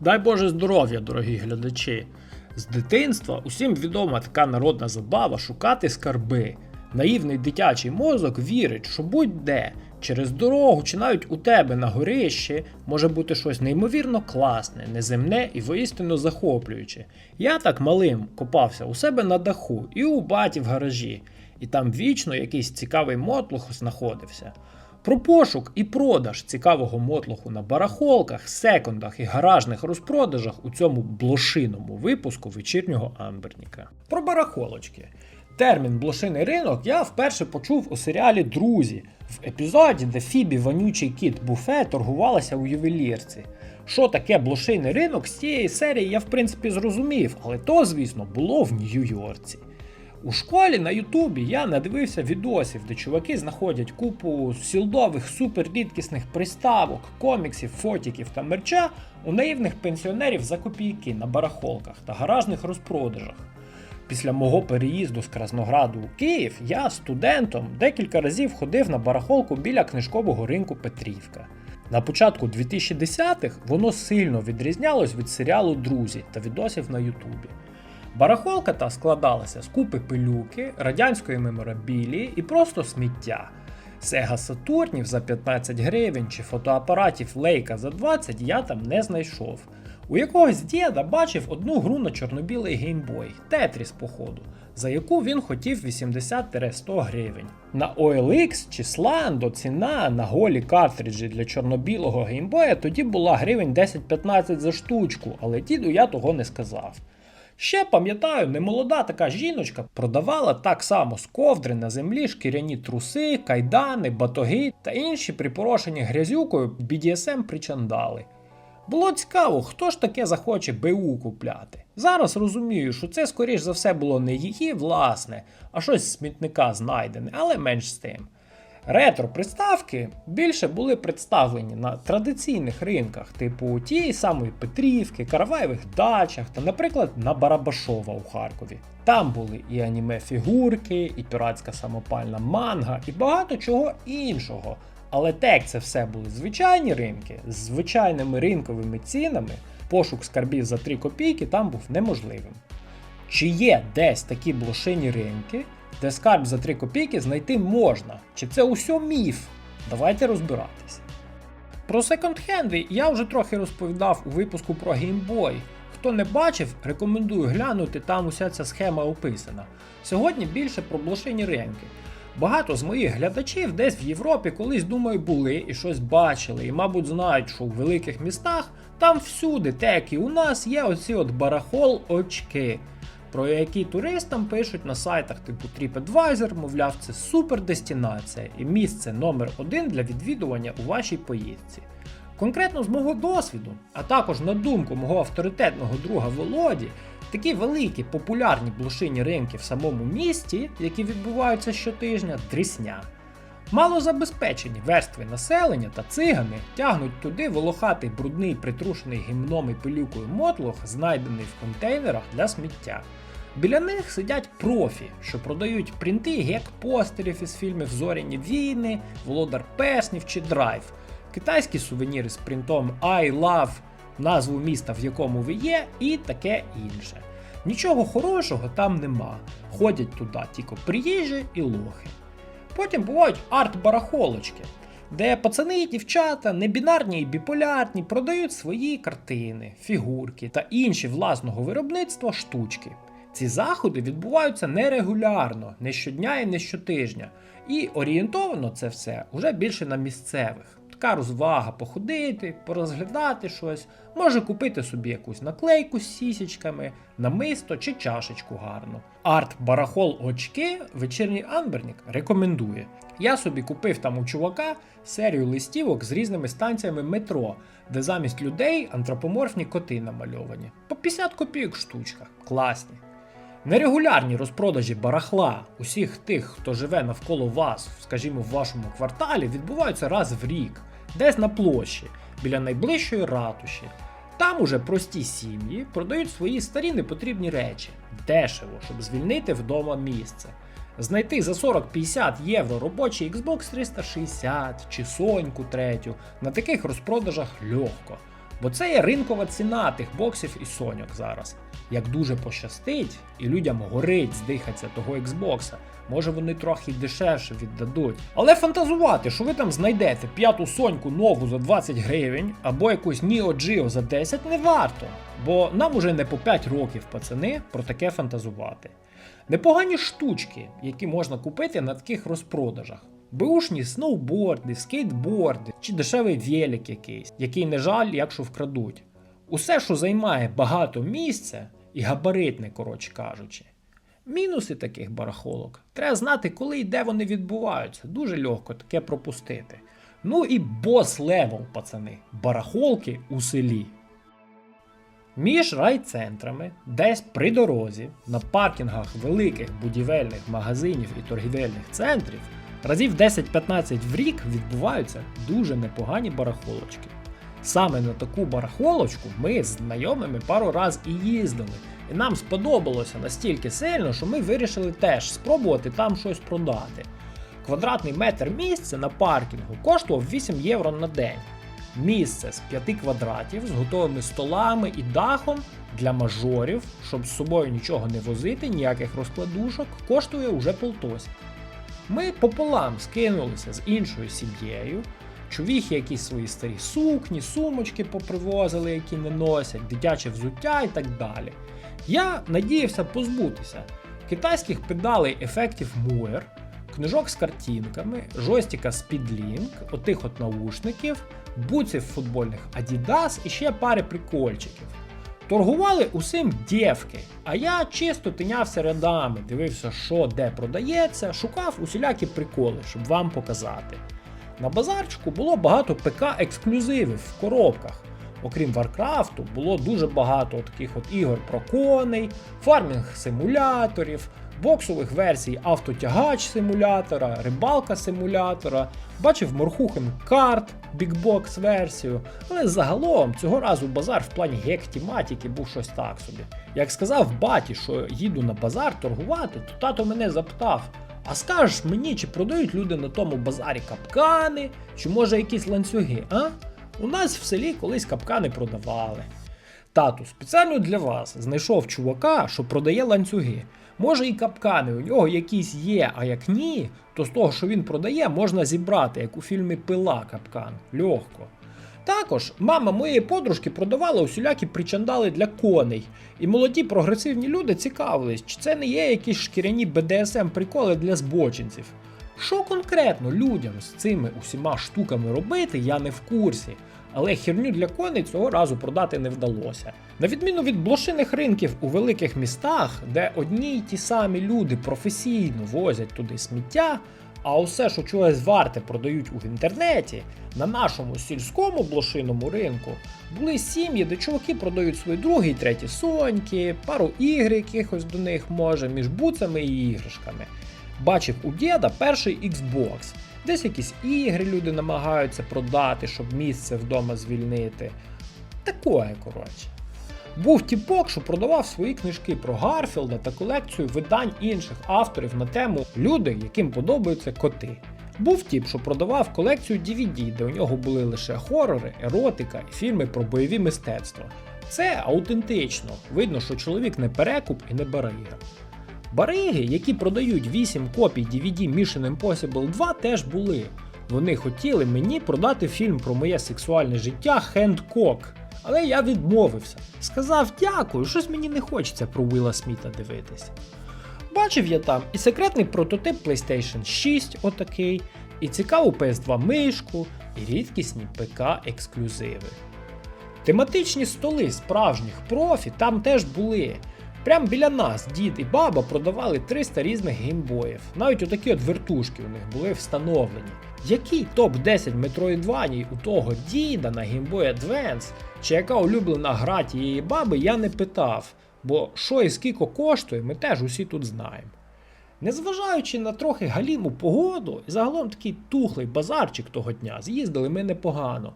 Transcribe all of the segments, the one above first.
Дай Боже здоров'я, дорогі глядачі. З дитинства усім відома така народна забава шукати скарби. Наївний дитячий мозок вірить, що будь-де, через дорогу чи навіть у тебе на горищі може бути щось неймовірно класне, неземне і воістину захоплююче. Я так малим копався у себе на даху і у баті в гаражі, і там вічно якийсь цікавий мотлух знаходився. Про пошук і продаж цікавого мотлоху на барахолках, секондах і гаражних розпродажах у цьому блошиному випуску вечірнього Амберніка. Про барахолочки. Термін блошиний ринок я вперше почув у серіалі Друзі в епізоді, де Фібі вонючий кіт Буфе торгувалася у ювелірці. Що таке блошиний ринок з цієї серії я в принципі зрозумів, але то, звісно, було в Нью-Йорці. У школі на Ютубі я надивився відосів, де чуваки знаходять купу сілдових суперрідкісних приставок, коміксів, фотіків та мерча у наївних пенсіонерів за копійки на барахолках та гаражних розпродажах. Після мого переїзду з Краснограду у Київ я студентом декілька разів ходив на барахолку біля книжкового ринку Петрівка. На початку 2010-х воно сильно відрізнялось від серіалу Друзі та відосів на Ютубі. Барахолка та складалася з купи пилюки, радянської меморабілії і просто сміття. Сега Сатурнів за 15 гривень чи фотоапаратів Лейка за 20 я там не знайшов. У якогось діда бачив одну гру на чорно-білий геймбой, Тетріс, походу, за яку він хотів 80-100 гривень. На OLX чи Slando ціна на голі картриджі для чорно-білого геймбоя тоді була гривень 10-15 за штучку, але діду я того не сказав. Ще пам'ятаю, немолода така жіночка продавала так само з ковдри на землі шкіряні труси, кайдани, батоги та інші припорошені грязюкою BDSM причандали. Було цікаво, хто ж таке захоче БУ купляти. Зараз розумію, що це скоріш за все було не її власне, а щось з смітника знайдене, але менш з тим. Ретро приставки більше були представлені на традиційних ринках, типу тієї самої Петрівки, Караваєвих дачах та, наприклад, на Барабашова у Харкові. Там були і аніме фігурки, і піратська самопальна манга, і багато чого іншого. Але так це все були звичайні ринки з звичайними ринковими цінами, пошук скарбів за 3 копійки там був неможливим. Чи є десь такі блошині ринки, де скарб за 3 копійки знайти можна? Чи це усьо міф? Давайте розбиратися. Про секонд-хенди я вже трохи розповідав у випуску про геймбой. Хто не бачив, рекомендую глянути, там уся ця схема описана. Сьогодні більше про блошині ринки. Багато з моїх глядачів десь в Європі колись, думаю, були і щось бачили, і, мабуть, знають, що у великих містах там всюди, так як і у нас, є оці от барахол очки, про які туристам пишуть на сайтах типу TripAdvisor, мовляв, це супер дестинація і місце номер один для відвідування у вашій поїздці. Конкретно з мого досвіду, а також на думку мого авторитетного друга Володі, такі великі популярні блошині ринки в самому місті, які відбуваються щотижня, трісня. Малозабезпечені верстви населення та цигани тягнуть туди волохатий брудний притрушений гімном і пилюкою мотлох, знайдений в контейнерах для сміття. Біля них сидять профі, що продають принти гек-постерів із фільмів Зоряні війни, Володар Перснів чи Драйв, китайські сувеніри з принтом I love, назву міста, в якому ви є, і таке інше. Нічого хорошого там нема. Ходять туди тільки приїжджі і лохи. Потім бувають арт-барахолочки, де пацани і дівчата, небінарні і біполярні, продають свої картини, фігурки та інші власного виробництва штучки. Ці заходи відбуваються нерегулярно, не щодня і не щотижня. І орієнтовано це все уже більше на місцевих. Така розвага походити, порозглядати щось, може купити собі якусь наклейку з сісічками, намисто чи чашечку гарну. Арт Барахол Очки вечірній Анбернік рекомендує. Я собі купив там у чувака серію листівок з різними станціями метро, де замість людей антропоморфні коти намальовані. По 50 копійок штучка. Класні. Нерегулярні розпродажі барахла усіх тих, хто живе навколо вас, скажімо, в вашому кварталі, відбуваються раз в рік, десь на площі, біля найближчої ратуші. Там уже прості сім'ї продають свої старі непотрібні речі дешево, щоб звільнити вдома місце. Знайти за 40-50 євро робочий Xbox 360 чи Соньку третю на таких розпродажах легко. Бо це є ринкова ціна тих боксів і соньок зараз. Як дуже пощастить, і людям горить здихатися того Xbox, може вони трохи дешевше віддадуть. Але фантазувати, що ви там знайдете п'яту соньку нову за 20 гривень або якусь Neo Geo за 10 не варто. Бо нам уже не по 5 років, пацани, про таке фантазувати. Непогані штучки, які можна купити на таких розпродажах. Беушні сноуборди, скейтборди чи дешевий велик якийсь, який не жаль, якщо вкрадуть. Усе, що займає багато місця і габаритне, коротше кажучи. Мінуси таких барахолок. Треба знати, коли і де вони відбуваються. Дуже легко таке пропустити. Ну і бос левел, пацани. Барахолки у селі. Між райцентрами, десь при дорозі, на паркінгах великих будівельних магазинів і торгівельних центрів, разів 10-15 в рік відбуваються дуже непогані барахолочки. Саме на таку барахолочку ми з знайомими пару раз і їздили, і нам сподобалося настільки сильно, що ми вирішили теж спробувати там щось продати. Квадратний метр місця на паркінгу коштував 8 євро на день. Місце з 5 квадратів з готовими столами і дахом для мажорів, щоб з собою нічого не возити, ніяких розкладушок, коштує уже полтосик. Ми пополам скинулися з іншою сім'єю. Чувіхи якісь свої старі сукні, сумочки попривозили, які не носять, дитяче взуття і так далі. Я надіявся позбутися китайських педалей ефектів Muir, книжок з картинками, жостика Speedlink, отих от наушників, буців футбольних Adidas і ще пари прикольчиків. Торгували усім дівки, а я чисто тинявся рядами, дивився, що де продається, шукав усілякі приколи, щоб вам показати. На базарчику було багато ПК ексклюзивів в коробках. Окрім Варкрафту, було дуже багато таких от ігор про коней, фармінг симуляторів, боксових версій автотягач симулятора, рибалка симулятора, бачив Морхухен карт, бікбокс версію. Але загалом цього разу базар в плані гек-тематики був щось так собі. Як сказав баті, що їду на базар торгувати, то тато мене запитав. А скажеш мені, чи продають люди на тому базарі капкани, чи може якісь ланцюги, а? У нас в селі колись капкани продавали. Тату, спеціально для вас знайшов чувака, що продає ланцюги. Може і капкани у нього якісь є, а як ні, то з того, що він продає, можна зібрати, як у фільмі Пила капкан. Легко. Також мама моєї подружки продавала усілякі причандали для коней, і молоді прогресивні люди цікавились, чи це не є якісь шкіряні BDSM приколи для збочинців. Що конкретно людям з цими усіма штуками робити, я не в курсі. Але херню для коней цього разу продати не вдалося. На відміну від блошиних ринків у великих містах, де одні й ті самі люди професійно возять туди сміття, а усе, що чогось варте, продають у інтернеті, на нашому сільському блошиному ринку були сім'ї, де чуваки продають свої другі й треті соньки, пару ігр якихось до них може, між буцами і іграшками. Бачив у діда перший Xbox. Десь якісь ігри люди намагаються продати, щоб місце вдома звільнити. Такое, коротше. Був тіпок, що продавав свої книжки про Гарфілда та колекцію видань інших авторів на тему люди, яким подобаються коти. Був тіп, що продавав колекцію DVD, де у нього були лише хорори, еротика і фільми про бойові мистецтва. Це аутентично. Видно, що чоловік не перекуп і не барига. Бариги, які продають 8 копій DVD Mission Impossible 2, теж були. Вони хотіли мені продати фільм про моє сексуальне життя Хендкок. Але я відмовився. Сказав дякую, щось мені не хочеться про Уіла Сміта дивитись. Бачив я там і секретний прототип PlayStation 6, отакий, і цікаву PS2 мишку, і рідкісні ПК ексклюзиви. Тематичні столи справжніх профі там теж були. Прямо біля нас дід і баба продавали 300 різних геймбоїв. Навіть отакі от вертушки у них були встановлені. Який топ-10 метроїдваній у того діда на Boy Advance, чи яка улюблена гра тієї баби, я не питав, бо що і скільки коштує, ми теж усі тут знаємо. Незважаючи на трохи галіму погоду, і загалом такий тухлий базарчик того дня, з'їздили ми непогано.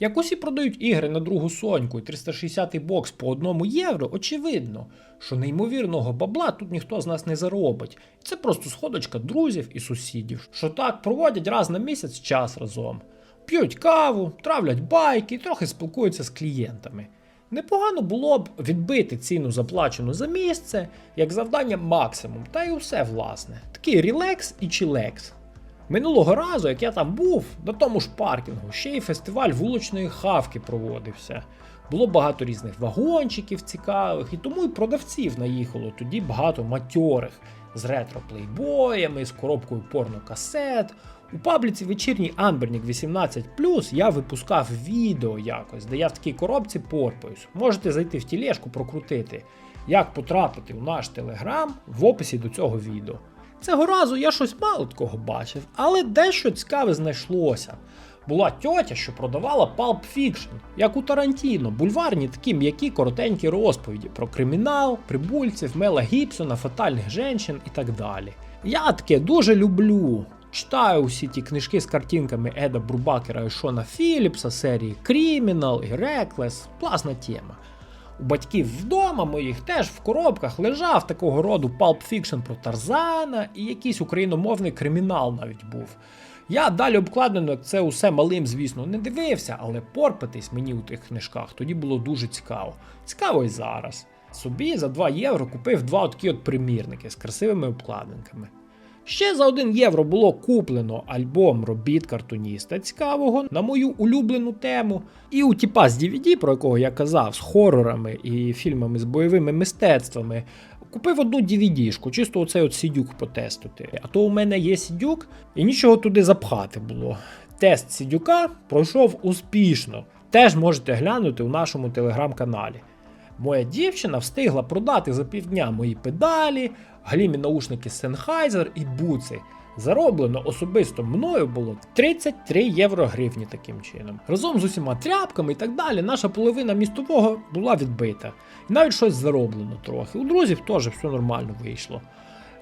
Як усі продають ігри на другу соньку і 360 бокс по одному євро, очевидно, що неймовірного бабла тут ніхто з нас не заробить. Це просто сходочка друзів і сусідів, що так проводять раз на місяць час разом. п'ють каву, травлять байки і трохи спілкуються з клієнтами. Непогано було б відбити ціну заплачену за місце, як завдання максимум, та й усе власне. Такий рілекс і чілекс. Минулого разу, як я там був, на тому ж паркінгу, ще й фестиваль вуличної хавки проводився. Було багато різних вагончиків цікавих, і тому й продавців наїхало тоді багато матьорих з ретро-плейбоями, з коробкою порнокасет. У пабліці вечірній Амбернік 18 я випускав відео якось, де я в такій коробці порпаюсь. Можете зайти в тілешку, прокрутити, як потрапити у наш телеграм в описі до цього відео. Цього разу я щось мало такого бачив, але дещо цікаве знайшлося. Була тьотя, що продавала Pulp Fiction, як у Тарантіно, бульварні такі м'які коротенькі розповіді про кримінал, прибульців, Мела Гібсона, фатальних женщин і так далі. Я таке дуже люблю. Читаю усі ті книжки з картинками Еда Брубакера і Шона Філіпса, серії Criminal і Reckless. Класна тема. У батьків вдома моїх теж в коробках лежав такого роду Pulp Fiction про Тарзана і якийсь україномовний кримінал навіть був. Я далі обкладено це усе малим, звісно, не дивився, але порпатись мені у тих книжках тоді було дуже цікаво. Цікаво і зараз. Собі за 2 євро купив два такі от примірники з красивими обкладинками. Ще за 1 євро було куплено альбом робіт картуніста цікавого на мою улюблену тему. І у тіпа з DVD, про якого я казав, з хорорами і фільмами з бойовими мистецтвами, купив одну DVD-шку, чисто оцей от сідюк потестити. А то у мене є сідюк, і нічого туди запхати було. Тест сідюка пройшов успішно. Теж можете глянути у нашому телеграм-каналі. Моя дівчина встигла продати за півдня мої педалі, глімі наушники Sennheiser і буци. Зароблено особисто мною було 33 євро гривні таким чином. Разом з усіма тряпками і так далі, наша половина містового була відбита. І навіть щось зароблено трохи. У друзів теж все нормально вийшло.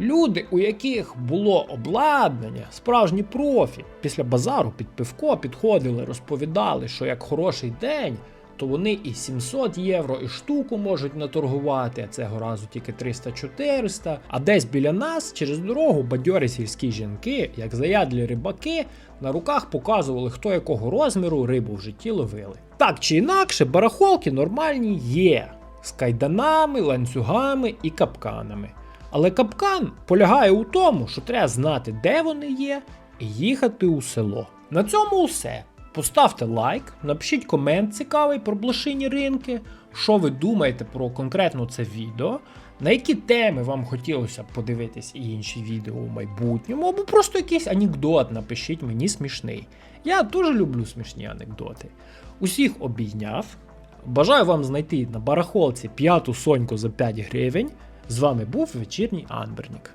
Люди, у яких було обладнання, справжні профі, після базару під пивко підходили, розповідали, що як хороший день, то вони і 700 євро, і штуку можуть наторгувати, а цього разу тільки 300-400. А десь біля нас через дорогу бадьорі сільські жінки, як заядлі рибаки, на руках показували, хто якого розміру рибу в житті ловили. Так чи інакше, барахолки нормальні є з кайданами, ланцюгами і капканами. Але капкан полягає у тому, що треба знати, де вони є, і їхати у село. На цьому все. Поставте лайк, напишіть комент цікавий про блошині ринки, що ви думаєте про конкретно це відео, на які теми вам хотілося б подивитись і інші відео у майбутньому, або просто якийсь анекдот напишіть мені смішний. Я дуже люблю смішні анекдоти. Усіх обійняв. Бажаю вам знайти на барахолці п'яту соньку за 5 гривень. З вами був вечірній Анбернік.